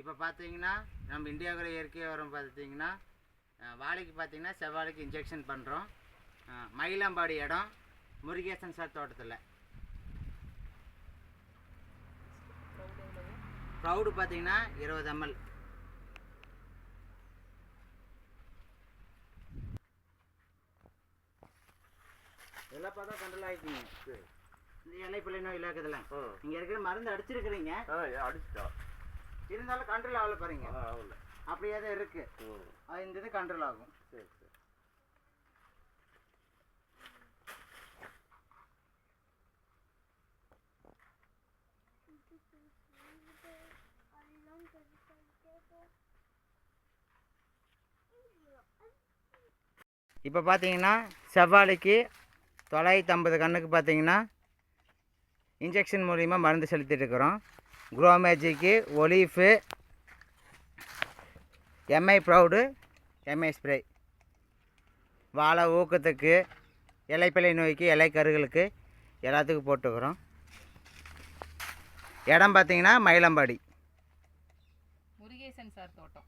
இப்போ பார்த்தீங்கன்னா நம்ம இந்தியாவில் இயற்கை உரம் பார்த்தீங்கன்னா வாழைக்கு பார்த்தீங்கன்னா செவ்வாழைக்கு இன்ஜெக்ஷன் பண்ணுறோம் மயிலாம்பாடி இடம் முருகேசன் சார் தோட்டத்தில். ப்ரௌடு பார்த்தீங்கன்னா இருபது எம்எல். இதெல்லாம் பார்த்தா கண்ட்ரோல் ஆகிட்டீங்க இந்த இலை பிள்ளை நோய் இல்லாக்குதுல நீங்கள் இருக்கிற மருந்து அடிச்சிருக்கிறீங்க. ஆ அடிச்சிட்டா. இருந்தாலும் கண்ட்ரோல் ஆகல பாருங்க. அப்படியே தான் இருக்கு. அது இந்த இது கண்ட்ரோல் ஆகும். சரி சரி. இப்போ பார்த்தீங்கன்னா செவ்வாழைக்கு தொள்ளாயிரத்தி ஐம்பது கண்ணுக்கு பார்த்தீங்கன்னா இன்ஜெக்ஷன் மூலிமா மருந்து செலுத்திட்டு இருக்கிறோம். குரோமேஜிக்கு ஒலீஃபு எம்ஐ ப்ரௌடு எம்ஐ ஸ்ப்ரே வாழை ஊக்கத்துக்கு இலைப்பிள்ளை நோய்க்கு இலை கருகளுக்கு எல்லாத்துக்கும் போட்டுக்கிறோம். இடம் பார்த்தீங்கன்னா மயிலம்பாடி. முருகேசன் சார் தோட்டம்.